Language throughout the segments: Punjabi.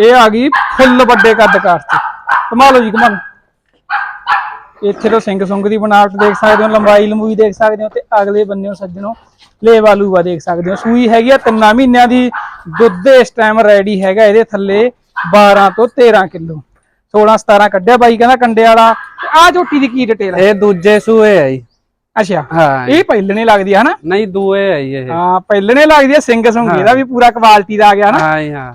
ਇਹ ਆ ਗਈ ਫੁੱਲ ਵੱਡੇ ਕੱਦ ਕਾਰ ਚ। ਕਮਾ ਲਓ ਜੀ ਕਮਾ ਇੱਥੇ ਤੋਂ ਸਿੰਘ ਸੁੰਗ ਦੀ ਬਣਾਵਟ ਦੇਖ ਸਕਦੇ ਹੋ ਲੰਬਾਈ ਲੰਬੂਈ ਦੇਖ ਸਕਦੇ ਹੋ ਤੇ ਅਗਲੇ ਬੰਨਿਓ ਸੱਜਣੋ ਲੇਵਾ ਲੂਵਾ ਦੇਖ ਸਕਦੇ ਹੋ। ਸੂਈ ਹੈਗੀ ਆ ਤਿੰਨਾਂ ਮਹੀਨਿਆਂ ਦੀ ਦੁੱਧ ਇਸ ਟਾਈਮ ਰੈਡੀ ਹੈਗਾ ਇਹਦੇ ਥੱਲੇ 12 ਤੋਂ 13 ਕਿਲੋ। 16 17 ਕੱਢਿਆ ਬਾਈ ਕਹਿੰਦਾ ਕੰਡੇ ਵਾਲਾ ਆ ਝੋਟੀ ਦੀ ਕੀ ਡਿਟੇਲ ਹੈ ਇਹ ਦੂਜੇ ਸੂਏ ਆ ਜੀ। ਅੱਛਾ ਹਾਂ। ਇਹ ਪਹਿਲਣੇ ਲੱਗਦੀ ਆ ਹਨਾ? ਨਹੀਂ ਦੂਏ ਆ ਜੀ ਇਹ। ਹਾਂ ਪਹਿਲਣੇ ਲੱਗਦੀ ਆ ਸਿੰਘ ਸੁੰਗ ਇਹਦਾ ਵੀ ਪੂਰਾ ਕੁਆਲਿਟੀ ਦਾ ਆ ਗਿਆ ਨਾ ਹਾਂ ਹਾਂ।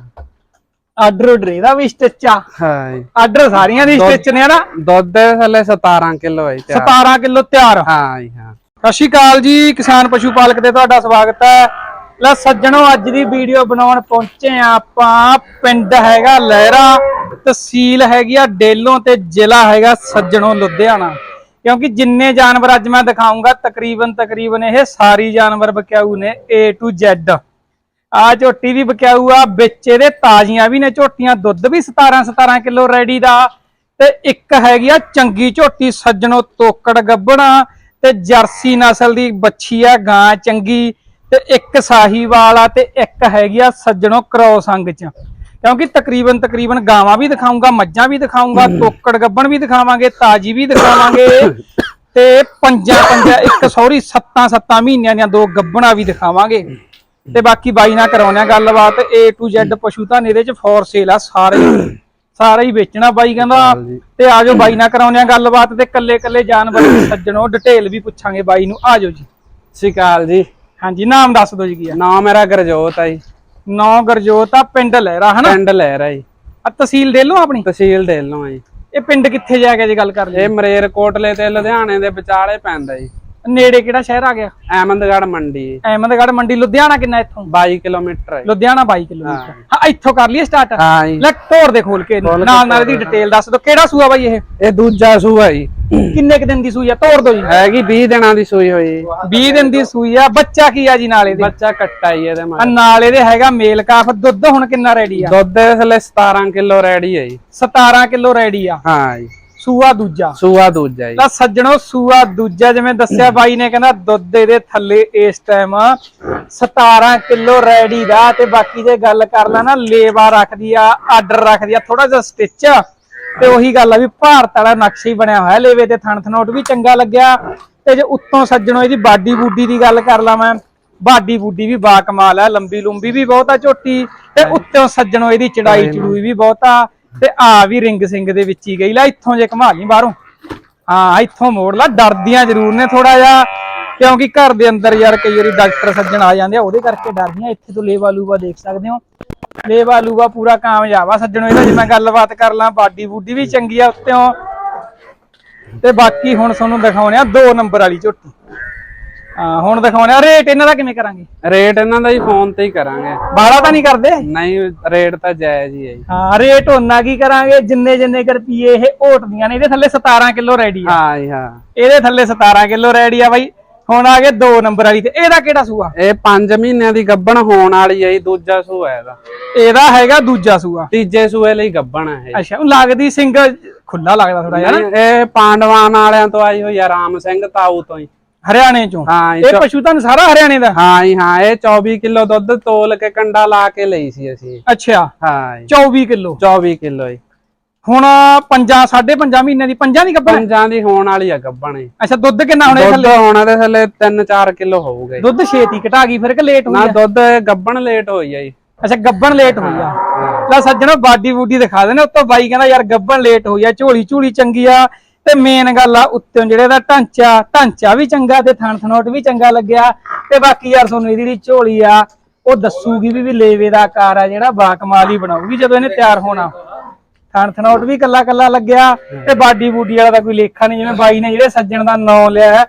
ਆਰਡਰ ਉਡਰ ਇਹਦਾ ਵੀ ਸਟਿਚ ਆ। ਹਾਂ। ਜੀ ਆਰਡਰ ਸਾਰੀਆਂ ਦੀ ਸਟਿਚ ਨੇ ਨਾ। ਦੁੱਧ ਦੇ ਥੱਲੇ 17 ਕਿਲੋ ਹੈ ਤਿਆਰ। 17 ਕਿਲੋ ਤਿਆਰ। ਹਾਂ ਜੀ ਹਾਂ। ਸਤਿ ਸ਼੍ਰੀ ਅਕਾਲ ਜੀ ਕਿਸਾਨ ਪਸ਼ੂ ਪਾਲਕ ਤੇ ਤੁਹਾਡਾ ਸਵਾਗਤ ਹੈ। ਲੈ ਸੱਜਣੋ ਅੱਜ ਦੀ ਵੀਡੀਓ ਬਣਾਉਣ ਪਹੁੰਚੇ ਆ ਆਪਾਂ। ਪਿੰਡ ਹੈਗਾ ਲਹਿਰਾ ਤਹਿਸੀਲ ਹੈਗੀ ਆ ਡੇਲੋਂ ਤੇ ਜ਼ਿਲ੍ਹਾ ਹੈਗਾ ਸੱਜਣੋ ਲੁਧਿਆਣਾ। ਕਿਉਂਕਿ ਜਿੰਨੇ ਜਾਨਵਰ ਅੱਜ ਮੈਂ ਦਿਖਾਉਂਗਾ ਤਕਰੀਬਨ ਤਕਰੀਬਨ ਇਹ ਸਾਰੀ ਜਾਨਵਰ ਬਕਿਆਊ ਨੇ A to Z ਆ ਝੋਟੀ ਵੀ ਬਕਿਆਊ ਆ ਵਿੱਚ ਇਹਦੇ ਤਾਜ਼ੀਆਂ ਵੀ ਨੇ ਝੋਟੀਆਂ ਦੁੱਧ ਵੀ 17 17 ਕਿਲੋ ਰੈਡੀ ਦਾ। ਤੇ ਇੱਕ ਹੈਗੀ ਆ ਚੰਗੀ ਝੋਟੀ ਸੱਜਣੋ ਤੋਕੜ ਗੱਬਣਾ ਤੇ ਜਰਸੀ ਨਸਲ ਦੀ ਬੱਚੀ ਆ ਗਾਂ ਚੰਗੀ ਤੇ ਇੱਕ ਸਾਹੀਵਾਲ ਆ ਤੇ ਇੱਕ ਹੈਗੀ ਆ ਸੱਜਣੋ ਕ੍ਰੋਸ ਅੰਗ ਚ। ਕਿਉਂਕਿ ਤਕਰੀਬਨ ਤਕਰੀਬਨ ਗਾਵਾਂ ਵੀ ਦਿਖਾਉਂਗਾ ਮੱਝਾਂ ਵੀ ਦਿਖਾਉਂਗਾ ਤੋਕੜ ਗੱਬਣ ਵੀ ਦਿਖਾਵਾਂਗੇ ਤਾਜੀ ਵੀ ਦਿਖਾਵਾਂਗੇ ਤੇ ਪੰਜਾਂ ਪੰਜਾਂ ਇੱਕ ਸੌਰੀ ਸੱਤਾਂ ਸੱਤਾਂ ਮਹੀਨਿਆਂ ਦੀਆਂ ਦੋ ਗੱਬਣਾ ਵੀ ਦਿਖਾਵਾਂਗੇ। ਤੇ ਬਾਕੀ ਬਾਈ ਨਾਲ ਕਰਾਉਣੇ ਆ ਗੱਲਬਾਤ A to Z ਪਸ਼ੂ ਤਾਂ ਇਹਦੇ ਚ ਫੋਰ ਸੇਲ ਆ ਸਾਰੇ ਸਾਰਾ ਹੀ ਵੇਚਣਾ ਬਾਈ ਕਹਿੰਦਾ। ਤੇ ਆਜੋ ਬਾਈ ਨਾਲ ਕਰਾਉਣੇ ਆ ਗੱਲਬਾਤ ਤੇ ਕੱਲੇ ਕੱਲੇ ਜਾਨਵਰ ਦੀ ਸੱਜਣੋ ਡਿਟੇਲ ਵੀ ਪੁੱਛਾਂਗੇ ਬਾਈ ਨੂੰ। ਆਜੋ ਜੀ। ਅਕਾਲ ਜੀ। ਹਾਂਜੀ ਨਾਮ ਦੱਸ ਦਿਓ ਜੀ ਕੀ ਆ। ਨਾਮ ਮੇਰਾ ਗਰਜੋਤ ਆ ਜੀ। ਨੌ ਗਰਜੋਤ ਆ ਪਿੰਡ ਲਹਿਰਾ ਹਨਾ? ਪਿੰਡ ਲਹਿਰਾ ਜੀ। ਆ ਤਹਿਸੀਲ ਦੇ ਲੋ ਆਪਣੀ? ਤਹਿਸੀਲ ਢੇਲੋਂ ਆ ਜੀ। ਇਹ ਪਿੰਡ ਕਿੱਥੇ ਜਾ ਕੇ ਜੇ ਗੱਲ ਕਰ ਲਈ ਇਹ ਮਰੇਰ ਕੋਟਲੇ ਤੇ ਲੁਧਿਆਣੇ ਦੇ ਵਿਚਾਲੇ ਪੈਂਦਾ ਜੀ। ਨੇੜੇ ਕਿਹੜਾ ਸ਼ਹਿਰ ਆ ਗਿਆ? ਅਹਿਮਦਗੜ੍ਹ ਮੰਡੀ। ਜੀ। ਅਹਿਮਦਗੜ੍ਹ ਮੰਡੀ ਲੁਧਿਆਣਾ ਕਿੰਨਾ ਇੱਥੋਂ? 22 ਕਿਲੋਮੀਟਰ ਹੈ। ਲੁਧਿਆਣਾ 22 ਕਿਲੋਮੀਟਰ। ਹਾਂ। ਇੱਥੋਂ ਕਰ ਲਈਏ ਸਟਾਰਟ ਹਾਂ ਜੀ। ਲੈ ਤੋੜ ਦੇ ਖੋਲ ਕੇ। ਨਾਲ ਨਾਲ ਦੀ ਡਿਟੇਲ ਦੱਸ ਦਿਓ। ਕਿਹੜਾ ਸੂਆ ਬਾਈ ਇਹ? ਇਹ ਦੂਜਾ ਸੂਆ ਜੀ। ਕਿੰਨੇ ਕੁ ਦਿਨ ਦੀ ਸੂਈ ਆ? ਤੋੜ ਦਿਓ ਜੀ। ਹੈਗੀ 20 ਦਿਨਾਂ ਦੀ ਸੂਈ ਹੋਈ। ਜੀ 20 ਦਿਨ ਦੀ ਸੂਈ ਆ। ਬੱਚਾ ਕੀ ਆ ਜੀ ਨਾਲ ਇਹਦੇ? ਬੱਚਾ ਕੱਟਾ ਜੀ ਇਹਦੇ ਆ ਮਗਰ ਨਾਲ ਇਹਦੇ ਹੈਗਾ ਮੇਲ ਕਾਫ। ਦੁੱਧ ਹੁਣ ਕਿੰਨਾ ਰੈਡੀ ਆ? ਦੁੱਧ ਦੇ ਥੱਲੇ 17 ਕਿਲੋ ਰੈਡੀ ਹੈ ਜੀ। 17 ਕਿਲੋ ਰੈਡੀ ਆ। ਹਾਂ ਜੀ। ਸੂਆ ਦੂਜਾ। ਸੂਆ ਦੂਜਾ ਜੀ। ਤਾਂ ਸੱਜਣੋ ਸੂਆ ਦੂਜਾ ਜਿਵੇਂ ਦੱਸਿਆ ਬਾਈ ਨੇ ਕਹਿੰਦਾ ਦੁੱਧ ਇਹਦੇ ਥੱਲੇ ਇਸ ਟਾਈਮ 17 ਕਿਲੋ ਰੈਡੀ ਦਾ ਤੇ ਬਾਕੀ ਜੇ ਗੱਲ ਕਰ ਲਾ ਨਾ ਲੇਵਾ ਰੱਖਦੀ ਆ ਆਰਡਰ ਰੱਖਦੀ ਆ ਥੋੜਾ ਜਿਹਾ ਸਟਿਚ ਤੇ ਉਹੀ ਗੱਲ ਆ ਵੀ ਭਾਰਤ ਵਾਲਾ ਨਕਸ਼ਾ ਹੀ ਬਣਿਆ ਹੋਇਆ ਲੇਵੇ ਤੇ ਥਣ ਥਨੋਟ ਵੀ ਚੰਗਾ ਲੱਗਿਆ। ਤੇ ਜੇ ਉੱਤੋਂ ਸੱਜਣੋ ਇਹਦੀ ਬਾਡੀ ਬੂਡੀ ਦੀ ਗੱਲ ਕਰ ਲਾ ਮੈਂ ਬਾਡੀ ਬੂਡੀ ਵੀ ਬਾ ਕਮਾਲ ਆ ਲੰਬੀ ਲੰਬੀ ਵੀ ਬਹੁਤ ਆ ਝੋਟੀ ਤੇ ਉੱਤੋਂ ਸੱਜਣੋ ਇਹਦੀ ਚੜਾਈ ਚੜੂਈ ਵੀ ਬਹੁਤ ਆ। ਤੇ ਆ ਵੀ ਰਿੰਗ ਸਿੰਘ ਦੇ ਵਿੱਚ ਹੀ ਗਈ। ਲੈ ਇੱਥੋਂ ਜੇ ਘਮਾ ਲਈ ਬਾਹਰੋਂ। ਹਾਂ, ਇੱਥੋਂ ਮੋੜ ਲਾ। ਡਰਦੀਆਂ ਜ਼ਰੂਰ ਨੇ ਥੋੜਾ ਜਿਹਾ, ਕਿਉਂਕਿ ਘਰ ਦੇ ਅੰਦਰ ਯਾਰ ਕਈ ਵਾਰੀ ਡਾਕਟਰ ਸੱਜਣ ਆ ਜਾਂਦੇ ਆ, ਉਹਦੇ ਕਰਕੇ ਡਰਦੀਆਂ ਇੱਥੇ ਤੋਂ ਲੇਵਾ ਲੂਵਾ ਦੇਖ ਸਕਦੇ ਹੋ। ਲੇਵਾ ਲੂਵਾ ਪੂਰਾ ਕਾਮਯਾਬ ਆ ਸੱਜਣੋ, ਇਹਦਾ ਜੇ ਮੈਂ ਗੱਲਬਾਤ ਕਰ ਲਾਂ, ਬਾਡੀ ਬੂਡੀ ਵੀ ਚੰਗੀ ਆ ਉੱਤੋਂ। ਤੇ ਬਾਕੀ ਹੁਣ ਤੁਹਾਨੂੰ ਦਿਖਾਉਣੇ ਆ 2 ਨੰਬਰ ਵਾਲੀ ਝੋਟੀ। ਹਾਂ ਹੁਣ ਦਿਖਾਉਣੇ ਆ। ਰੇਟ ਇਹਨਾਂ ਦਾ ਕਿਵੇਂ ਕਰਾਂਗੇ? ਰੇਟ ਇਹਨਾਂ ਦਾ ਹੀ ਫੋਨ ਤੇ ਹੀ ਕਰਾਂਗੇ। ਬਾਹਲਾ ਤਾਂ ਨਹੀਂ ਕਰਦੇ? ਨਹੀਂ ਰੇਟ ਤਾਂ ਜਾਇਜ਼ ਹੀ ਹੈ ਜੀ। ਹਾਂ ਰੇਟ ਉਹਨਾਂ ਕੀ ਕਰਾਂਗੇ? ਜਿੰਨੇ ਜਿੰਨੇ ਕੁ ਰੁਪਈਏ ਇਹ ਓਟਦੀਆਂ ਨੇ ਇਹਦੇ ਥੱਲੇ 17 ਕਿਲੋ ਰੈਡੀ ਆ। ਹਾਂ ਜੀ ਹਾਂ। ਇਹਦੇ ਥੱਲੇ 17 ਕਿਲੋ ਰੈਡੀ ਆ ਬਾਈ। ਹੁਣ ਆ ਗਏ 2 ਨੰਬਰ ਵਾਲੀ ਤੇ ਇਹਦਾ ਕਿਹੜਾ ਸੂਆ? ਇਹ 5 ਮਹੀਨਿਆਂ ਦੀ ਗੱਭਣ ਹੋਣ ਵਾਲੀ ਹੈ ਜੀ ਦੂਜਾ ਸੂਆ ਇਹਦਾ। ਇਹਦਾ ਹੈਗਾ ਦੂਜਾ ਸੂਆ। ਤੀਜੇ ਸੂਏ ਲਈ ਗੱਭਣ ਹੈ ਇਹ। ਅੱਛਾ ਉਹ ਲੱਗਦੀ ਸਿੰਘ ਖੁੱਲਾ ਲੱਗਦਾ ਥੋੜਾ ਜਿਹਾ ਇਹ ਪਾਂਡਵਾਨ ਵਾਲਿਆਂ ਤੋਂ ਆਈ ਹੋਈ ਆ ਰਾਮ ਸਿੰਘ ਤਾਊ ਤੋਂ ਹੀ। ਹਰਿਆਣੇ ਚੋਂ। ਹਾਂ ਇਹ ਪਸ਼ੂ ਤਾਂ ਸਾਰਾ ਹਰਿਆਣੇ ਦਾ? ਹਾਂ ਜੀ ਹਾਂ ਇਹ 24 ਕਿਲੋ ਦੁੱਧ ਤੋਲ ਕੇ ਕੰਡਾ ਲਾ ਕੇ ਲਈ ਸੀ ਅਸੀਂ। ਅੱਛਾ। ਹਾਂ ਜੀ। 24 ਕਿਲੋ? 24 ਕਿਲੋ ਜੀ। ਹੁਣ ਪੰਜਾਂ ਸਾਢੇ ਪੰਜਾਂ ਮਹੀਨਿਆਂ ਦੀ ਪੰਜਾਂ ਦੀ ਕੱਪੜਾ ਪੰਜਾਂ ਦੀ ਹੋਣ ਵਾਲੀ ਆ ਗੱਭਣ ਅੱਛਾ ਦੁੱਧ ਕਿੰਨਾ ਹੁਣ ਇਹ ਦੁੱਧ ਥੱਲੇ? ਹੋਣਾ ਦੇ ਥੱਲੇ 3-4 ਕਿਲੋ ਹੋਊਗਾ ਦੁੱਧ ਛੇਤੀ ਘਟਾ ਗਈ ਫਿਰ ਕਿ ਲੇਟ ਹੋਈ ਨਾ ਦੁੱਧ ਗੱਭਣ ਲੇਟ ਹੋਈ ਆ ਜੀ। ਅੱਛਾ ਗੱਬਣ ਲੇਟ ਹੋਈ ਆ। ਲੈ ਸੱਜਣੋ ਬਾਡੀ ਬੂਡੀ ਦਿਖਾ ਦੇਣੇ ਉੱਤੋਂ ਬਾਈ ਕਹਿੰਦਾ ਯਾਰ ਗੱਬਣ ਲੇਟ ਹੋਈ ਆ ਝੋਲੀ ਝੂਲੀ ਚੰਗੀ ਆ ਤੇ ਮੇਨ ਗੱਲ ਆ ਉੱਤੋਂ ਜਿਹੜੇ ਦਾ ਢਾਂਚਾ ਢਾਂਚਾ ਵੀ ਚੰਗਾ ਤੇ ਥਣ ਥਨੋਟ ਵੀ ਚੰਗਾ ਲੱਗਿਆ ਤੇ ਬਾਕੀ ਯਾਰ ਤੁਹਾਨੂੰ ਇਹਦੀ ਜਿਹੜੀ ਝੋਲੀ ਆ ਉਹ ਦੱਸੂਗੀ ਵੀ ਵੀ ਲੇਵੇ ਦਾ ਆਕਾਰ ਆ ਜਿਹੜਾ ਬਾਕਮਾਲ ਹੀ ਬਣਾਉਗੀ ਜਦੋਂ ਇਹਨੇ ਤਿਆਰ ਹੋਣਾ। ਥਣ ਥਨੋਟ ਵੀ ਕੱਲਾ ਕੱਲਾ ਲੱਗਿਆ ਤੇ ਬਾਡੀ ਬੂਡੀ ਵਾਲਾ ਤਾਂ ਕੋਈ ਲੇਖਾ ਨਹੀਂ ਜਿਵੇਂ ਬਾਈ ਨੇ ਜਿਹੜੇ ਸੱਜਣ ਦਾ ਨਾਂ ਲਿਆ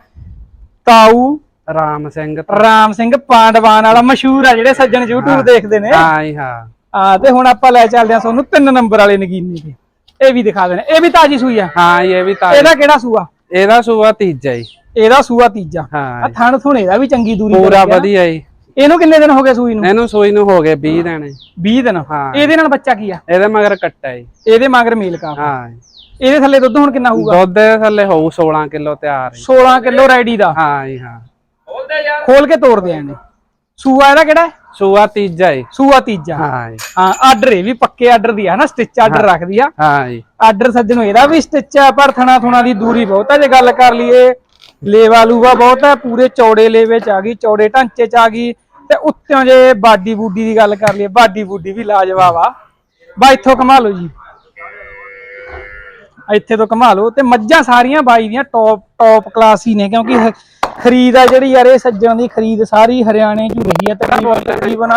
ਤਾਊ ਰਾਮ ਸਿੰਘ ਰਾਮ ਸਿੰਘ ਪਾਂਡਵਾਨ ਵਾਲਾ ਮਸ਼ਹੂਰ ਆ ਜਿਹੜੇ ਸੱਜਣ YouTube ਦੇਖਦੇ ਨੇ। ਹਾਂ ਜੀ ਹਾਂ। ਆ ਤੇ ਹੁਣ ਆਪਾਂ ਲੈ ਚੱਲਦੇ ਆ ਤੁਹਾਨੂੰ ਤਿੰਨ ਨੰਬਰ ਵਾਲੇ ਨਗੀਨੇ ਤੇ ਇਹ ਵੀ ਦਿਖਾ ਦੇਣੇ। ਇਹ ਵੀ ਤਾਜੀ ਸੂਈ ਆ। ਹਾਂ ਇਹ ਵੀ ਤਾਂ ਇਹਦਾ ਕਿਹੜਾ ਸੂਆ? ਇਹਦਾ ਸੂਆ ਤੀਜਾ ਜੀ ਇਹਦਾ ਸੂਆ ਤੀਜਾ। ਆ ਹਾਂ। ਥਣ ਥੁਣੇ ਦਾ ਵੀ ਚੰਗੀ ਦੂਰੀ ਪੂਰਾ। ਵਧੀਆ ਜੀ ਇਹਨੂੰ ਕਿੰਨੇ ਦਿਨ ਹੋ ਗਏ ਸੂਈ ਨੂੰ? ਇਹਨੂੰ ਸੂਈ ਨੂੰ ਹੋ ਗਏ 20 ਦਿਨ ਜੀ। 20 ਦਿਨ। ਹਾਂ। ਇਹਦੇ ਨਾਲ ਬੱਚਾ ਕੀ ਆ? ਇਹਦੇ ਮਗਰ ਕੱਟਾ ਜੀ ਇਹਦੇ ਮਗਰ ਮੇਲ ਕਾ ਹਾਂ। ਇਹਦੇ ਥੱਲੇ ਦੁੱਧ ਹੁਣ ਕਿੰਨਾ ਹੋਊਗਾ? ਦੁੱਧ ਦੇ ਥੱਲੇ ਹੋਊ 16 ਕਿਲੋ ਤਿਆਰ ਜੀ 16 ਕਿਲੋ ਰੈਡੀ ਦਾ। ਹਾਂ ਜੀ ਹਾਂ। ਖੋਲ ਕੇ ਤੋੜ ਦੇ ਆਣੇ ਸੂਆ ਇਹਦਾ ਕਿਹੜਾ ਹੈ? ਸੂਆ ਤੀਜਾ ਏ। ਸੂਆ ਤੀਜਾ। ਹਾਂ ਜੀ ਹਾਂ ਆਰਡਰ ਇਹ ਵੀ ਪੱਕੇ ਆਰਡਰ ਦੀ ਆ ਨਾ ਸਟਿਚ ਆਰਡਰ ਰੱਖਦੀ ਆ। ਹਾਂ ਜੀ ਆਰਡਰ ਸੱਜਣੋ ਇਹਦਾ ਵੀ ਸਟਿਚ ਆ ਪਰ ਥਣਾ ਥੁਣਾ ਦੀ ਦੂਰੀ ਬਹੁਤ ਹੈ ਜੇ ਗੱਲ ਕਰ ਲਈਏ ਲੇਵਾ ਲੂਵਾ ਬਹੁਤ ਹੈ ਪੂਰੇ ਚੌੜੇ ਲੇਵੇ ਚ ਆ ਗਈ ਚੌੜੇ ਢਾਂਚੇ ਚ ਆ ਗਈ ਤੇ ਉੱਤੋਂ ਜੇ ਬਾਡੀ ਬੂਡੀ ਦੀ ਗੱਲ ਕਰ ਲਈਏ ਬਾਡੀ ਬੂਡੀ ਵੀ ਲਾਜਵਾਬ ਆ। ਬਾ ਇੱਥੋਂ ਕਮਾ ਲਓ ਜੀ। ਇੱਥੇ ਤੋਂ ਕਮਾ ਲਓ ਤੇ ਮੱਝਾਂ ਸਾਰੀਆਂ ਬਾਈ ਦੀਆਂ ਟੌਪ ਟੌਪ ਕਲਾਸ ਹੀ ਨੇ ਕਿਉਂਕਿ ਹ- ਖਰੀਦ ਆ ਜਿਹੜੀ ਯਾਰ ਇਹ ਸੱਜਣ ਦੀ ਖਰੀਦ ਸਾਰੀ ਹਰਿਆਣੇ 'ਚ ਰਹੀ ਹੈ ਤਕਰੀਬਨ ਤਕਰੀਬਨ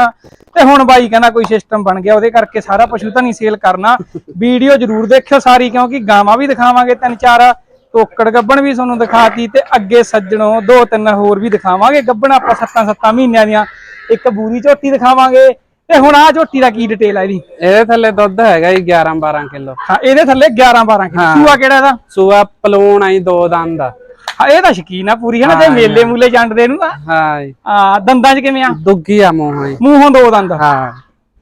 ਤੇ ਹੁਣ ਬਾਈ ਕਹਿੰਦਾ ਕੋਈ ਸਿਸਟਮ ਬਣ ਗਿਆ ਉਹਦੇ ਕਰਕੇ ਸਾਰਾ ਪਸ਼ੂ ਤਾਂ ਨਹੀਂ ਸੇਲ ਕਰਨਾ। ਵੀਡੀਓ ਜ਼ਰੂਰ ਦੇਖਿਓ ਸਾਰੀ ਕਿਉਂਕਿ ਗਾਵਾਂ ਵੀ ਦਿਖਾਵਾਂਗੇ ਤਿੰਨ ਚਾਰ ਤੋਕੜ ਗੱਬਣ ਵੀ ਤੁਹਾਨੂੰ ਦਿਖਾਤੀ ਤੇ ਅੱਗੇ ਸੱਜਣੋਂ ਦੋ ਤਿੰਨ ਹੋਰ ਵੀ ਦਿਖਾਵਾਂਗੇ। ਗੱਬਣ ਆਪਾਂ ਸੱਤਾਂ ਸੱਤਾਂ ਮਹੀਨਿਆਂ ਦੀਆਂ ਇੱਕ ਬੂਰੀ ਝੋਟੀ ਦਿਖਾਵਾਂਗੇ। ਤੇ ਹੁਣ ਆ ਝੋਟੀ ਦਾ ਕੀ ਡਿਟੇਲ ਆ ਇਹਦੀ? ਇਹਦੇ ਥੱਲੇ ਦੁੱਧ ਹੈਗਾ ਜੀ 11 12 ਕਿਲੋ। ਹਾਂ ਇਹਦੇ ਥੱਲੇ 11 12 ਕਿਲੋ। ਸੂਆ ਕਿਹੜਾ ਇਹਦਾ? ਸੂਆ ਪਲੂਣ ਆਈ ਦੋ ਦੰਦ ਦਾ ਹਾਂ ਇਹ ਤਾਂ ਸ਼ਕੀਨ ਆ ਪੂਰੀ ਹੈ ਨਾ ਤੇ ਹਾਂ, ਮੇਲੇ ਮੂਲੇ ਜੰਡਦੇ ਨੂੰ ਆ ਹਾਂ ਜੀ। ਆ ਦੰਦਾਂ 'ਚ ਕਿਵੇਂ ਆ? ਦੁੱਗੀ ਆ ਮੂੰਹ ਜੀ ਮੂੰਹੋਂ ਦੋ ਦੰਦ। ਹਾਂ।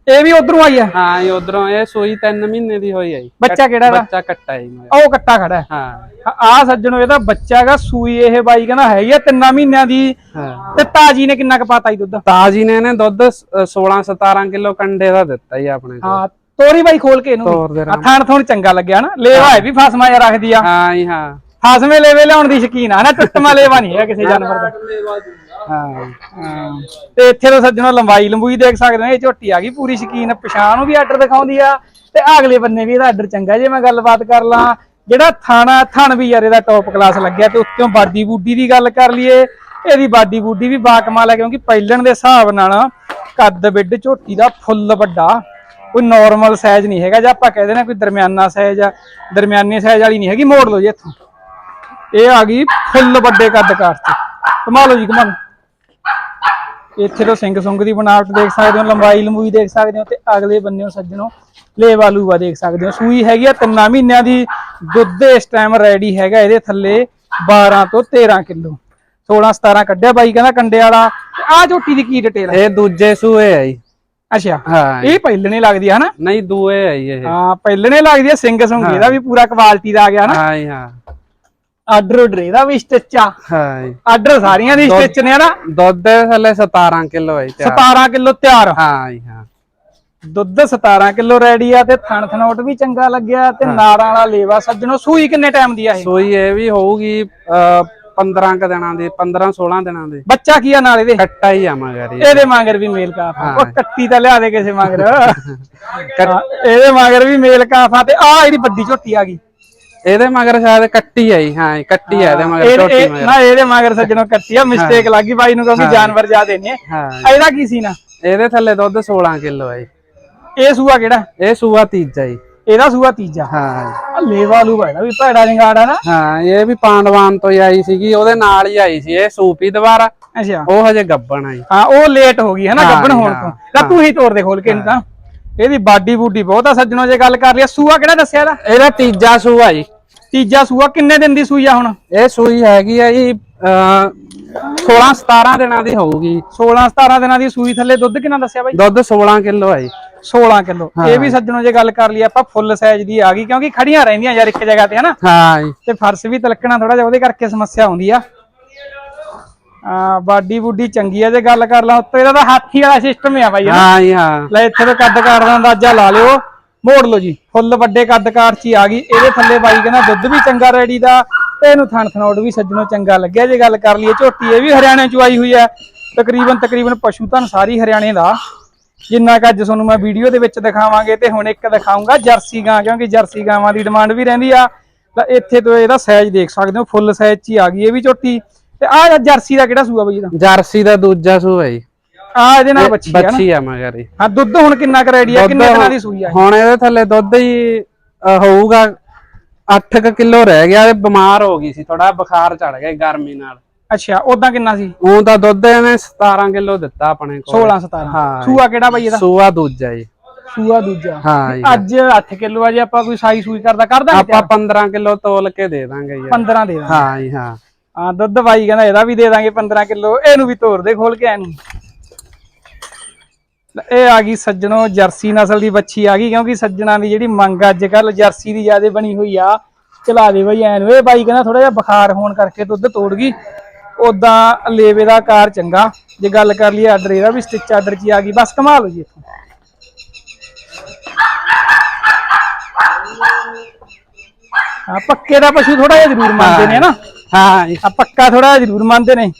ਇਹ ਵੀ ਉਧਰੋਂ ਆਈ ਆ? ਹਾਂ ਜੀ ਉਧਰੋਂ ਇਹ ਸੂਈ 3 ਮਹੀਨੇ ਦੀ ਹੋਈ ਆ ਜੀ। ਬੱਚਾ ਕਿਹੜਾ ਦਾ ਬੱਚਾ ਕੱਟਾ ਜੀ ਮੇਰਾ। ਉਹ ਕੱਟਾ ਖੜਾ ਹੈ। ਹਾਂ। ਆ ਸੱਜਣੋ ਇਹਦਾ ਬੱਚਾ ਹੈਗਾ ਸੂਈ ਇਹ ਬਾਈ ਕਹਿੰਦਾ ਹੈਗੀ ਆ ਤਿੰਨਾਂ ਮਹੀਨਿਆਂ ਦੀ। ਹਾਂ। ਤੇ ਤਾਜੀ ਨੇ ਕਿੰਨਾ ਕੁ ਪਾਤਾ ਜੀ ਦੁੱਧ? ਤਾਜੀ ਨੇ ਨੇ ਦੁੱਧ 16 17 ਕਿਲੋ ਕੰਡੇ ਦਾ ਦਿੱਤਾ ਜੀ ਆਪਣੇ ਕੋਲ। ਹਾਂ ਤੋਰੀ ਬਾਈ ਖੋਲ ਕੇ ਇਹਨੂੰ ਤੋਰ ਦੇ ਆ ਥਾਣ ਥੋਣ ਚੰਗਾ ਲੱਗਿਆ ਨਾ। ਲੇਵਾ ਹੈ। ਵੀ ਫਸਮਾ ਜਿਹਾ ਰੱਖਦੀ ਆ। ਹਾਂ ਜੀ ਹਾਂ। ਫਸਵੇਂ ਲੇਵੇ ਲਿਆਉਣ ਦੀ ਸ਼ਕੀਨ ਆ ਨਾ ਟੁੱਟਮਾ ਲੇਵਾ ਨਹੀਂ ਹੈ ਕਿਸੇ ਜਾਨਵਰ ਦਾ। ਹਾਂ ਹਾਂ। ਤੇ ਇੱਥੇ ਤੋਂ ਸੱਜਣੋ ਲੰਬਾਈ ਲੰਬੂਈ ਦੇਖ ਸਕਦੇ ਹੋ ਇਹ ਝੋਟੀ ਆ ਗਈ ਪੂਰੀ ਸ਼ਕੀਨ। ਪਛਾਣ ਨੂੰ ਵੀ ਆਰਡਰ ਦਿਖਾਉਂਦੀ ਆ ਤੇ ਅਗਲੇ ਬੰਨੇ ਵੀ ਇਹਦਾ ਆਰਡਰ ਚੰਗਾ ਜੇ ਮੈਂ ਗੱਲਬਾਤ ਕਰ ਲਾਂ ਜਿਹੜਾ ਥਾਣਾ ਥਣ ਵੀ ਯਾਰ ਇਹਦਾ ਟੌਪ ਕਲਾਸ ਲੱਗਿਆ ਤੇ ਉੱਤੋਂ ਬਾਡੀ ਬੂਡੀ ਦੀ ਗੱਲ ਕਰ ਲਈਏ ਇਹਦੀ ਬਾਡੀ ਬੂਡੀ ਵੀ ਬਾਕਮਾਲ ਹੈ ਕਿਉਂਕਿ ਪਹਿਲਣ ਦੇ ਹਿਸਾਬ ਨਾਲ ਕੱਦ ਬਿੱਡ ਝੋਟੀ ਦਾ ਫੁੱਲ ਵੱਡਾ ਕੋਈ ਨਾਰਮਲ ਸਾਈਜ਼ ਨਹੀਂ ਹੈਗਾ ਜੇ ਆਪਾਂ ਕਹਿੰਦੇ ਨਾ ਕੋਈ ਦਰਮਿਆਨਾ ਸਾਈਜ਼ ਆ ਦਰਮਿਆਨੇ ਸਾਈਜ਼ ਵਾਲੀ ਨਹੀਂ ਹੈਗੀ ਮੋੜ ਲਓ ਜੀ ਇੱਥੋਂ। ਇਹ ਆ ਗਈ ਫੁੱਲ ਵੱਡੇ ਕੱਦ ਕਾਰ ਚ। ਕਮਾ ਲਓ ਜੀ ਲਓ। ਇੱਥੇ ਤੋਂ ਸਿੰਘ ਸੁੰਗ ਦੀ ਬਣਾਵਟ ਦੇਖ ਸਕਦੇ ਹੋ ਲੰਬਾਈ ਲੰਬੂਈ ਦੇਖ ਸਕਦੇ ਹੋ ਤੇ ਅਗਲੇ ਬੰਨਿਓ ਸੱਜਣੋ ਲੇਵਾ ਲੂਵਾ ਦੇਖ ਸਕਦੇ ਹੋ। ਸੂਈ ਹੈਗੀ ਆ ਤਿੰਨਾਂ ਮਹੀਨਿਆਂ ਦੀ ਦੁੱਧ ਇਸ ਟਾਈਮ ਰੈਡੀ ਹੈਗਾ ਇਹਦੇ ਥੱਲੇ 12 ਤੋਂ 13 ਕਿਲੋ। 16 17 ਕੱਢਿਆ ਬਾਈ ਕਹਿੰਦਾ ਕੰਡੇ ਵਾਲਾ। ਆ ਝੋਟੀ ਦੀ ਕੀ ਡਿਟੇਲ ਹੈ ਇਹ ਦੂਜੇ ਸੂਏ ਆ ਜੀ। ਅੱਛਾ ਹਾਂ। ਇਹ ਪਹਿਲਣੇ ਲੱਗਦੀ ਹੈ ਹਨਾ? ਨਹੀਂ ਦੂਏ ਆ ਜੀ ਇਹ। ਹਾਂ ਪਹਿਲਣੇ ਲੱਗਦੀ ਹੈ ਸਿੰਘ ਸੁੰਗ ਇਹਦਾ ਵੀ ਪੂਰਾ ਕੁਆਲਿਟੀ ਦਾ ਆ ਗਿਆ ਨਾ ਹਾਂ ਹਾਂ। ਆਰਡਰ ਉਡਰ ਇਹਦਾ ਵੀ ਸਟਿਚ ਆ। ਹਾਂ। ਜੀ ਆਰਡਰ ਸਾਰੀਆਂ ਦੀ ਸਟਿਚ ਨੇ ਨਾ ਦੁੱਧ ਥੱਲੇ 17 ਕਿਲੋ ਹੈ ਜੀ ਤਿਆਰ। 17 ਕਿਲੋ ਤਿਆਰ। ਹਾਂ ਜੀ ਹਾਂ। ਦੁੱਧ 17 ਕਿਲੋ ਰੈਡੀ ਆ ਤੇ ਥਣ ਥਣੋਟ ਵੀ ਚੰਗਾ ਲੱਗਿਆ ਤੇ ਨਾਰਾਂ ਵਾਲਾ ਲੇਵਾ ਸੱਜਣੋ ਸੂਈ ਕਿੰਨੇ ਟਾਈਮ ਦੀ ਆ ਇਹ? ਸੂਈ ਇਹ ਵੀ ਹੋਊਗੀ ਅਹ, 15 ਕ ਦਿਨਾਂ ਦੀ 15 16 ਦਿਨਾਂ ਦੀ। ਬੱਚਾ ਕੀ ਆ ਨਾਲ ਇਹਦੇ? ਕੱਟਾ ਹੀ ਆ ਮਗਰ ਇਹ। ਇਹਦੇ ਮਗਰ ਵੀ ਮੇਲ ਕਾਫਾ। ਉਹ ਕੱਟੀ ਤਾਂ ਲਿਆ ਦੇ ਕਿਸੇ ਮਗਰ। ਹਾਂ, ਇਹਦੇ ਮਗਰ ਵੀ ਮੇਲ ਕਾਫਾ ਤੇ ਆ ਜਿਹੜੀ ਵੱਡੀ ਝੋਟੀ ਆ ਗਈ। ਇਹਦੇ ਮਗਰ ਸ਼ਾਇਦ ਕੱਟੀ ਆ ਜੀ ਹਾਂ ਜੀ, ਕੱਟੀ ਆ ਇਹਦੇ ਮਗਰ ਝੋਟੀ ਮਗਰ। ਨਾ ਇਹਦੇ ਮਗਰ ਸੱਜਣੋ ਕੱਟੀ ਆ ਮਿਸਟੇਕ ਲੱਗੀ ਬਾਈ ਨੂੰ ਕਿਉਂਕਿ ਜਾਨਵਰ ਜ਼ਿਆਦੇ ਨੇ ਹਾਂ। ਜੀ। ਇਹਦਾ ਕੀ ਸੀ ਨਾ ਇਹਦੇ ਥੱਲੇ ਦੁੱਧ 16 ਕਿਲੋ ਹੈ ਜੀ। ਇਹ ਸੂਆ ਕਿਹੜਾ? ਇਹ ਸੂਆ ਤੀਜਾ ਜੀ। ਇਹਦਾ ਸੂਆ ਤੀਜਾ। ਹਾਂ। ਜੀ। ਆ ਲੇਵਾ ਲੂਵਾ ਇਹਦਾ ਵੀ ਭੈੜਾ ਨਿਗਾੜਾ ਨਾ। ਹਾਂ ਇਹ ਵੀ ਪਾਂਡਵਾਨ ਤੋਂ ਹੀ ਆਈ ਸੀਗੀ ਉਹਦੇ ਨਾਲ ਹੀ ਆਈ ਸੀ ਇਹ ਸੂਪੀ ਦੁਬਾਰਾ। ਅੱਛਾ। ਉਹ ਹਜੇ ਗੱਬਣ ਆ ਜੀ। ਹਾਂ ਉਹ ਲੇਟ ਹੋ ਗਈ ਹੈ ਨਾ ਗੱਬਣ ਜੀ, ਹੋਣ ਤੋਂ। ਤਾਂ ਤੂੰ ਹੀ ਤੋੜ ਦੇ ਖੋਲ ਕੇ ਤਾਂ। ਇਹਦੀ ਬਾਡੀ ਬੂਡੀ ਬਹੁਤ ਆ ਸੱਜਣੋ ਜੇ ਗੱਲ ਕਰ ਲਿਆ ਸੂਆ ਕਿਹੜਾ ਦੱਸਿਆ ਇਹਦਾ? ਇਹਦਾ ਤੀਜਾ ਸੂਆ ਜੀ। ਤੀਜਾ ਸੂਆ ਕਿੰਨੇ ਦਿਨ ਦੀ ਸੂਈ ਆ ਹੁਣ? ਇਹ ਸੂਈ ਹੈਗੀ ਆ ਜੀ 16 17 ਦਿਨਾਂ ਦੀ ਹੋਊਗੀ। 16 17 ਦਿਨਾਂ ਦੀ ਸੂਈ ਥੱਲੇ ਦੁੱਧ ਕਿੰਨਾ ਦੱਸਿਆ ਬਾਈ? ਦੁੱਧ 16 ਕਿਲੋ ਹੈ ਜੀ। 16 ਕਿਲੋ। ਇਹ ਵੀ ਸੱਜਣੋ ਜੇ ਗੱਲ ਕਰ ਲਈ ਆਪਾਂ ਫੁੱਲ ਸਾਈਜ਼ ਦੀ ਆ ਗਈ ਕਿਉਂਕਿ ਖੜੀਆਂ ਰਹਿੰਦੀਆਂ ਯਾਰ ਇੱਕ ਜਗ੍ਹਾ ਤੇ ਹਨਾ? ਹਾਂ ਜੀ। ਤੇ ਫਰਸ਼ ਵੀ ਤਲਕਣਾ ਥੋੜਾ ਜਿਹਾ ਉਹਦੇ ਕਰਕੇ ਸਮੱਸਿਆ ਆਉਂਦੀ ਆ। ਆ ਬਾਡੀ ਬੁੱਡੀ ਚੰਗੀ ਆ ਜੇ ਗੱਲ ਕਰ ਲਾਂ ਉੱਤੇ ਇਹਦਾ ਤਾਂ ਹਾਥੀ ਵਾਲਾ ਸਿਸਟਮ ਆ ਬਾਈ ਹਾਂ ਜੀ ਹਾਂ। ਲੈ ਇੱਥੇ ਤੋਂ ਕੱਦ ਦਾ ਅੰਦਾਜ਼ਾ ਲਾ ਲਿਓ। ਮੋੜ ਲਓ ਜੀ। ਫੁੱਲ ਵੱਡੇ ਕੱਦ ਕਾਠ ਚ ਹੀ ਆ ਗਈ। ਇਹਦੇ ਥੱਲੇ ਬਾਈ ਕਹਿੰਦਾ, ਦੁੱਧ ਵੀ ਚੰਗਾ ਰੈਡੀ ਦਾ। ਤੇ ਇਹਨੂੰ ਥਣ ਥਣੋੜ ਵੀ ਸੱਜਣੋਂ ਚੰਗਾ ਲੱਗਿਆ। ਜੇ ਗੱਲ ਕਰ ਲਈਏ, ਝੋਟੀ ਇਹ ਵੀ ਹਰਿਆਣੇ ਚ ਆਈ ਹੋਈ ਹੈ। ਤਕਰੀਬਨ ਤਕਰੀਬਨ ਪਸ਼ੂ ਧਨ ਸਾਰੀ ਹਰਿਆਣੇ ਦਾ। ਜਿੰਨਾ ਕੁ ਅੱਜ ਤੁਹਾਨੂੰ ਮੈਂ ਵੀਡੀਓ ਦੇ ਵਿੱਚ ਦਿਖਾਵਾਂਗੇ ਤੇ ਹੁਣ ਇੱਕ ਦਿਖਾਉਂਗਾ ਜਰਸੀ ਗਾਂ, ਕਿਉਂਕਿ ਜਰਸੀ ਗਾਵਾਂ ਦੀ ਡਿਮਾਂਡ ਵੀ ਰਹਿੰਦੀ ਆ। ਤਾਂ ਇੱਥੇ ਤੋਂ ਇਹਦਾ ਸਾਈਜ਼ ਦੇਖ ਸਕਦੇ ਹੋ। ਫੁੱਲ ਸਾਈਜ਼ ਚ ਹੀ ਆ ਗਈ ਇਹ ਵੀ ਝੋਟੀ। ਤੇ ਆਹ ਜਰਸੀ ਦਾ ਕਿਹੜਾ ਸੂਆ ਬਈ ਇਹਦਾ? ਜਰਸੀ ਦਾ ਦੂਜਾ ਸੂਆ ਹੈ ਜੀ। ਆ ਇਹਦੇ ਨਾਲ ਬੱਚੀ ਆ ਨਾ। ਬੱਚੀ ਆ ਮਗਰ ਜੀ ਹਾਂ ਦੁੱਧ ਹੁਣ ਕਿੰਨਾ ਕੁ ਰੈਡੀ ਆ ਦੁੱਧ ਕਿੰਨੇ ਦਿਨਾਂ ਦੀ ਸੂਈ ਆ ਇਹ? ਹੁਣ ਇਹਦੇ ਥੱਲੇ ਦੁੱਧ ਹੀ ਹੋਊਗਾ 8 ਕਿਲੋ ਰਹਿ ਗਿਆ ਇਹ ਬਿਮਾਰ ਹੋ ਗਈ ਸੀ ਥੋੜਾ ਬੁਖਾਰ ਚੜ ਗਿਆ ਗਰਮੀ ਨਾਲ। ਅੱਛਾ ਉਦਾਂ ਕਿੰਨਾ ਸੀ? ਉਹ ਤਾਂ ਦੁੱਧ ਇਹਨੇ 17 ਕਿਲੋ ਦਿੱਤਾ ਆਪਣੇ ਕੋਲ। 16 17 ਹਾਂ। ਸੂਆ ਕਿਹੜਾ ਬਈ ਇਹਦਾ? ਸੂਆ ਦੂਜਾ ਜੀ। ਸੂਆ ਦੂਜਾ। ਹਾਂ ਜੀ। ਅੱਜ 8 ਕਿਲੋ ਆ ਜੇ ਆਪਾਂ ਕੋਈ ਸਾਈ ਸੂਈ ਕਰਦਾ ਕਰਦਾ ਆਪਾਂ 15 ਕਿਲੋ ਤੋਲ ਕੇ ਦੇ ਦਾਂਗੇ ਜੀ। 15 ਦੇ ਦਾਂਗੇ। ਹਾਂ ਜੀ ਹਾਂ। ਹਾਂ ਦੁੱਧ ਬਾਈ ਕਹਿੰਦਾ ਇਹਦਾ ਵੀ ਦੇ ਦਾਂਗੇ 15 ਕਿਲੋ ਇਹਨੂੰ ਵੀ ਤੋੜ ਦੇ ਖੋਲ ਕੇ ਲੈ ਇਹ ਆ ਗਈ ਸੱਜਣੋ ਜਰਸੀ ਨਸਲ ਦੀ ਬੱਚੀ ਆ ਗਈ ਕਿਉਂਕਿ ਸੱਜਣਾ ਦੀ ਜਿਹੜੀ ਮੰਗ ਅੱਜ ਕੱਲ ਜਰਸੀ ਦੀ ਜਿਆਦੇ ਬਣੀ ਹੋਈ ਆ। ਚਲਾ ਦੇ ਬਈ ਐਨ ਇਹ ਬਾਈ ਕਹਿੰਦਾ ਥੋੜਾ ਜਿਹਾ ਬੁਖਾਰ ਹੋਣ ਕਰਕੇ ਦੁੱਧ ਤੋੜ ਗਈ। ਉਦਾਂ ਲੇਵੇ ਦਾ ਕਾਰ ਚੰਗਾ। ਜੇ ਗੱਲ ਕਰ ਲਈਏ ਆਰਡਰ ਇਹਦਾ ਵੀ ਸਟਿਚ ਆਰਡਰ ਹੀ ਆ ਗਈ। ਬਸ ਕਮਾ ਲਓ ਜੀ ਇੱਥੋਂ। ਹਾਂ ਪੱਕੇ ਦਾ ਪਸ਼ੂ ਥੋੜਾ ਜਿਹਾ ਜ਼ਰੂਰ ਮੰਨਦੇ ਨੇ ਨਾ। ਹਾਂ। ਆ ਪੱਕਾ ਥੋੜਾ ਜਿਹਾ ਜ਼ਰੂਰ ਮੰਨਦੇ ਨੇ।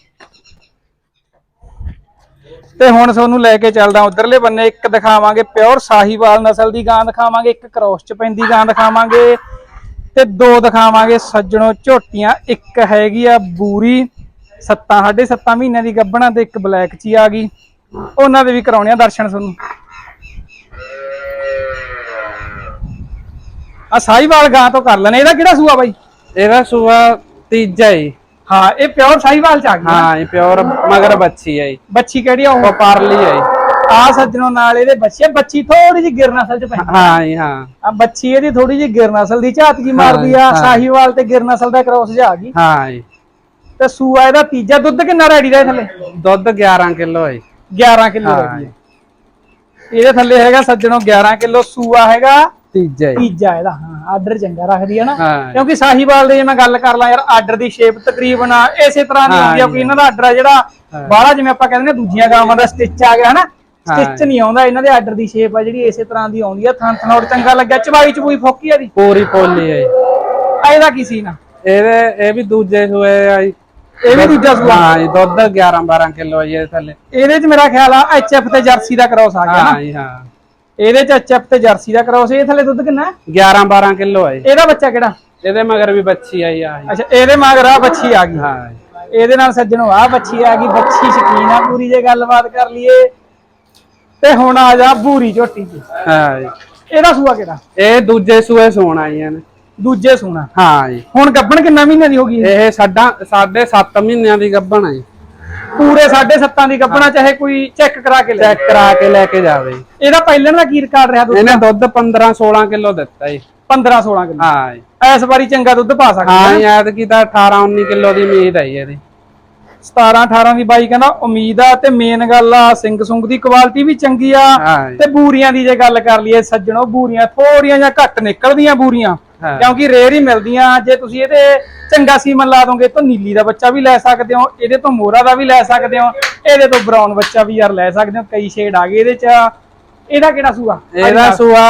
ਤੇ ਹੁਣ ਤੁਹਾਨੂੰ ਲੈ ਕੇ ਚੱਲਦਾ ਉਧਰਲੇ ਬੰਨੇ, ਇੱਕ ਦਿਖਾਵਾਂਗੇ ਪਿਓਰ ਸਾਹੀਵਾਲ ਨਸਲ ਦੀ ਗਾਂ ਦਿਖਾਵਾਂਗੇ, ਇੱਕ ਕ੍ਰੋਸ ਚ ਪੈਂਦੀ ਗਾਂ ਦਿਖਾਵਾਂਗੇ ਤੇ ਦੋ ਦਿਖਾਵਾਂਗੇ ਸੱਜਣੋ ਝੋਟੀਆਂ, ਇੱਕ ਹੈਗੀ ਆ ਬੂਰੀ, ਸੱਤਾਂ, ਸਾਢੇ ਸੱਤਾਂ ਮਹੀਨਿਆਂ ਦੀ ਗੱਭਣਾ ਤੇ ਇੱਕ ਬਲੈਕ ਚ ਹੀ ਆ ਗਈ। ਉਹਨਾਂ ਦੇ ਵੀ ਕਰਾਉਣੇ ਆ ਦਰਸ਼ਨ ਤੁਹਾਨੂੰ। ਆ ਸਾਹੀਵਾਲ ਗਾਂ ਤੋਂ ਕਰ ਲੈਣੇ, ਇਹਦਾ ਕਿਹੜਾ ਸੂਆ ਬਾਈ? ਇਹਦਾ ਸੂਆ ਤੀਜਾ ਹੀ ਹਾਂ ਇਹ ਪਿਓਰ ਸਾਹੀਵਾਲ ਚ ਆ ਗਈ ਹਾਂ ਇਹ ਪਿਓਰ ਮਗਰ ਬੱਚੀ ਹੈ ਬੱਚੀ ਕਿਹੜੀ ਆ ਉਹ? ਪਰਲੀ ਹੈ। ਆ ਸੱਜਣੋ ਨਾਲ ਇਹਦੇ ਬੱਚੇ ਬੱਚੀ ਥੋੜੀ ਜਿਹੀ ਗਿਰ ਨਸਲ ਚ ਪੈਂਦੀ ਹਾਂ ਜੀ ਹਾਂ। ਆ ਬੱਚੀ ਇਹਦੀ ਥੋੜੀ ਜਿਹੀ ਗਿਰ ਨਸਲ ਦੀ ਝਾਤਕੀ ਮਾਰਦੀ ਆ। ਸਾਹੀਵਾਲ ਤੇ ਗਿਰ ਨਸਲ ਦਾ ਕ੍ਰੋਸ ਜਾ ਗਈ। ਹਾਂ ਜੀ ਤੇ ਸੂਆ ਇਹਦਾ ਤੀਜਾ ਦੁੱਧ ਕਿੰਨਾ ਰੈਡੀ ਦਾ ਥੱਲੇ? ਦੁੱਧ 11 ਕਿਲੋ ਹੈ ਜੀ। 11 ਕਿਲੋ ਹਾਂ ਰੈਡੀ ਇਹਦੇ ਥੱਲੇ ਹੈਗਾ ਸੱਜਣੋ 11 ਕਿਲੋ ਸੂਆ ਹੈਗਾ। ਤੀਜਾ ਹੀ। ਤੀਜਾ ਇਹਦਾ ਹਾਂ ਆਰਡਰ ਚੰਗਾ ਰੱਖਦੀ ਹੈ ਨਾ। ਹਾਂ। ਕਿਉਂਕਿ ਸਾਹੀਵਾਲ ਦੇ ਜੇ ਮੈਂ ਗੱਲ ਕਰ ਲਾਂ ਯਾਰ ਆਰਡਰ ਦੀ ਸ਼ੇਪ ਤਕਰੀਬਨ ਇਸੇ ਤਰ੍ਹਾਂ ਦੀ ਹੁੰਦੀ ਆ ਇਹਨਾਂ ਦਾ ਆਰਡਰ ਆ ਜਿਹੜਾ ਬਾਹਲਾ ਜਿਵੇਂ ਆਪਾਂ ਕਹਿੰਦੇ ਨੇ ਦੂਜੀਆਂ ਗਾਵਾਂ ਦਾ ਸਟਿਚ ਆ ਗਿਆ ਹਨਾ? ਸਟਿਚ ਨਹੀਂ ਆਉਂਦਾ ਇਹਨਾਂ ਦੇ ਆਰਡਰ ਦੀ ਸ਼ੇਪ ਆ ਜਿਹੜੀ ਇਸੇ ਤਰ੍ਹਾਂ ਦੀ ਆਉਂਦੀ ਆ। ਥਣ ਥਣੋੜ ਚੰਗਾ ਲੱਗਿਆ ਚਬਾਈ ਚਬੂਈ ਫੋਕੀ ਆ ਦੀ ਪੂਰੀ ਪੋਲੀ ਹੈ ਜੀ। ਆ ਇਹਦਾ ਕੀ ਸੀ ਨਾ ਇਹਦੇ ਇਹ ਵੀ ਦੂਜੇ ਸੂਏ ਆ ਜੀ। ਇਹ ਵੀ ਦੂਜਾ ਸੂਆ? ਹਾਂ ਜੀ ਦੁੱਧ 11 12 ਕਿਲੋ ਜੀ ਇਹਦੇ ਥੱਲੇ। ਇਹਦੇ ਚ ਮੇਰਾ ਖਿਆਲ ਆ ਐਚਐਫ ਤੇ ਜਰਸੀ ਦਾ ਕ੍ਰੋਸ ਆ ਗਿਆ ਨਾ। ਹਾਂ ਜੀ ਹਾਂ। ਇਹਦੇ ਚ ਐਚਐਫ ਤੇ ਜਰਸੀ ਦਾ ਕ੍ਰੋਸ ਇਹ ਥੱਲੇ ਦੁੱਧ ਕਿੰਨਾ ਹੈ? 11 12 ਕਿਲੋ ਹੈ ਜੀ। ਇਹਦਾ ਬੱਚਾ ਕਿਹੜਾ ਇਹਦੇ ਮਗਰ ਵੀ ਬੱਚੀ ਆਈ ਆ ਜੀ। ਅੱਛਾ ਇਹਦੇ ਮਗਰ ਆ ਬੱਚੀ ਆ ਗਈ ਹਾਂ ਜੀ। ਇਹਦੇ ਨਾਲ ਸੱਜਣੋ ਆ ਬੱਚੀ ਆ ਗਈ ਬੱਚੀ ਸ਼ਕੀਨ ਆ ਪੂਰੀ ਜੇ ਗੱਲਬਾਤ ਕਰ ਲਈਏ ਤੇ ਹੁਣ ਆ ਜਾ ਬੂਰੀ ਝੋਟੀ ਚ ਹਾਂ ਜੀ। ਇਹਦਾ ਸੂਆ ਕਿਹੜਾ ਇਹ ਦੂਜੇ ਸੂਏ ਸੋਣ ਆਈਆਂ ਨੇ ਦੂਜੇ ਸੂਣਾ ਹਾਂ ਜੀ ਹੁਣ ਗੱਬਣ ਕਿੰਨਾ ਮਹੀਨਿਆਂ ਦੀ ਹੋ ਗਈ ਇਹ? ਸਾਡਾ ਸਾਢੇ 7 ਮਹੀਨਿਆਂ ਦੀ ਗੱਭਣ ਹੈ ਜੀ। ਪੂਰੇ 7.5 ਦੀ ਗੱਬਣਾ ਚਾਹੇ ਕੋਈ ਚੈੱਕ ਕਰਾ ਕੇ ਲੈ ਚੈੱਕ ਕਰਾ ਕੇ ਲੈ ਕੇ ਜਾਵੇ। ਇਹਦਾ ਪਹਿਲਾਂ ਦਾ ਕੀ ਰਿਕਾਰਡ ਰਿਹਾ ਦੁੱਧ ਇਹਨੇ ਦੁੱਧ 15 16 ਕਿਲੋ ਦਿੱਤਾ ਜੀ। 15 16 ਕਿਲੋ। ਹਾਂ ਜੀ। ਇਸ ਵਾਰੀ ਚੰਗਾ ਦੁੱਧ ਪਾ ਸਕਦਾ ਹਾਂ ਜੀ ਐਤਕੀ ਤਾਂ 18 19 ਕਿਲੋ ਦੀ ਉਮੀਦ ਹੈ ਇਹਦੀ। 17 18 ਦੀ ਬਾਈ ਕਹਿੰਦਾ ਉਮੀਦ ਆ ਤੇ ਮੇਨ ਗੱਲ ਆ ਸਿੰਘ ਸੁੰਗ ਦੀ ਕੁਆਲਿਟੀ ਵੀ ਚੰਗੀ ਆ ਤੇ ਬੂਰੀਆਂ ਦੀ ਜੇ ਗੱਲ ਕਰ ਲਈਏ ਸੱਜਣੋ ਬੂਰੀਆਂ ਥੋੜੀਆਂ ਜਾਂ ਘੱਟ ਨਿਕਲਦੀਆਂ ਬੂਰੀਆਂ। ਹਾਂ। ਕਿਉਂਕਿ ਰੇਰ ਹੀ ਮਿਲਦੀਆਂ ਜੇ ਤੁਸੀਂ ਇਹਦੇ ਚੰਗਾ ਸੀਮਨ ਲਾ ਦੋਗੇ ਤਾਂ ਨੀਲੀ ਦਾ ਬੱਚਾ ਵੀ ਲੈ ਸਕਦੇ ਹੋ ਇਹਦੇ ਤੋਂ ਮੋਰਾ ਦਾ ਵੀ ਲੈ ਸਕਦੇ ਹੋ ਇਹਦੇ ਤੋਂ ਬਰਾਊਨ ਬੱਚਾ ਵੀ ਯਾਰ ਲੈ ਸਕਦੇ ਹੋ ਕਈ ਸ਼ੇਡ ਆ ਗਏ ਇਹਦੇ ਚ। ਇਹਦਾ ਕਿਹੜਾ ਸੂਆ? ਇਹਦਾ ਸੂਆ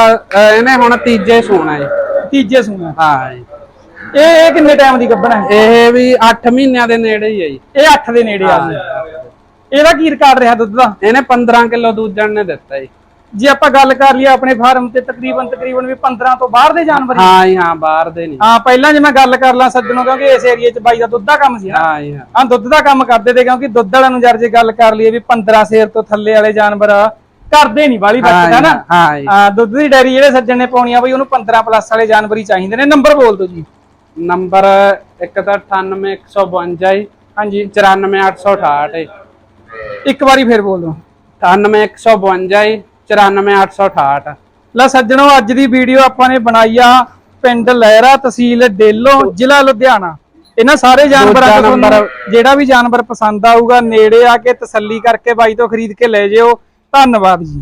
ਇਹਨੇ ਹੁਣ ਤੀਜੇ ਸੋਣਾ ਜੀ। ਤੀਜੇ ਸੂਆ ਹਾਂ ਜੀ। ਇਹ ਇਹ ਕਿੰਨੇ ਟਾਈਮ ਦੀ ਗੱਭਣਾ ਹੈ? ਇਹ ਵੀ 8 ਮਹੀਨਿਆਂ ਦੇ ਨੇੜੇ ਹੀ ਹੈ ਜੀ। ਇਹ 8 ਦੇ ਨੇੜੇ ਆ। ਗਈ ਇਹਦਾ ਕੀ ਰਿਕਾਰਡ ਰਿਹਾ ਦੁੱਧ ਦਾ? ਇਹਨੇ 15 ਕਿਲੋ ਦੂਜਣ ਨੇ ਦਿੱਤਾ ਜੀ। ਜੇ ਆਪਾਂ ਗੱਲ ਕਰ ਲਈਏ ਆਪਣੇ ਫਾਰਮ ਤੇ ਤਕਰੀਬਨ ਤਕਰੀਬਨ ਵੀ 15 ਤੋਂ ਬਾਹਰ ਦੇ ਜਾਨਵਰ ਹੀ ਹਾਂ ਜੀ ਹਾਂ ਬਾਹਰ ਦੇ ਨਹੀਂ। ਹਾਂ ਪਹਿਲਾਂ ਜੇ ਮੈਂ ਗੱਲ ਕਰ ਲਾਂ ਸੱਜਣੋ ਕਿਉਂਕਿ ਇਸ ਏਰੀਏ 'ਚ ਬਾਈ ਦਾ ਦੁੱਧ ਦਾ ਕੰਮ ਸੀ ਨਾ। ਹਾਂ ਜੀ ਹਾਂ। ਹਾਂ ਦੁੱਧ ਦਾ ਕੰਮ ਕਰਦੇ ਤੇ ਕਿਉਂਕਿ ਦੁੱਧ ਵਾਲਿਆਂ ਨੂੰ ਜਰ ਜੇ ਗੱਲ ਕਰ ਲਈਏ ਵੀ 15 ਸੇਰ ਤੋਂ ਥੱਲੇ ਵਾਲੇ ਜਾਨਵਰ ਕਰਦੇ ਨਹੀਂ ਹਾਂ ਬੱਚਦਾ ਨਾ? ਹਾਂ ਜੀ। ਹਾਂ ਦੁੱਧ ਦੀ ਡੈਰੀ ਜਿਹੜੇ ਸੱਜਣ ਨੇ ਪਾਉਣੀ ਆ ਬਈ ਉਹਨੂੰ 15 ਪਲੱਸ ਵਾਲੇ ਜਾਨਵਰ ਹੀ ਚਾਹੀਦੇ ਨੇ। ਨੰਬਰ ਬੋਲ ਦਿਓ ਜੀ। ਨੰਬਰ ਇੱਕ ਤਾਂ 98152 ਜੀ। ਹਾਂਜੀ। 94868 ਜੀ। ਇੱਕ ਵਾਰੀ ਫੇਰ ਬੋਲ ਦਿਓ। 98152 ਜੀ। 94868 ਲੈ ਸੱਜਣੋ ਅੱਜ ਦੀ ਵੀਡੀਓ ਆਪਾਂ ਨੇ ਬਣਾਈ ਆ ਪਿੰਡ ਲਹਿਰਾ ਤਹਿਸੀਲ ਡੇਲੋ ਜ਼ਿਲ੍ਹਾ ਲੁਧਿਆਣਾ। ਇਹਨਾਂ ਸਾਰੇ ਜਾਨਵਰਾਂ ਤੋਂ ਜਿਹੜਾ ਵੀ ਜਾਨਵਰ ਪਸੰਦ ਆਊਗਾ ਨੇੜੇ ਆ ਕੇ ਤਸੱਲੀ ਕਰਕੇ ਬਾਈ ਤੋਂ ਖਰੀਦ ਕੇ ਲੈ ਜਿਓ। ਧੰਨਵਾਦ ਜੀ।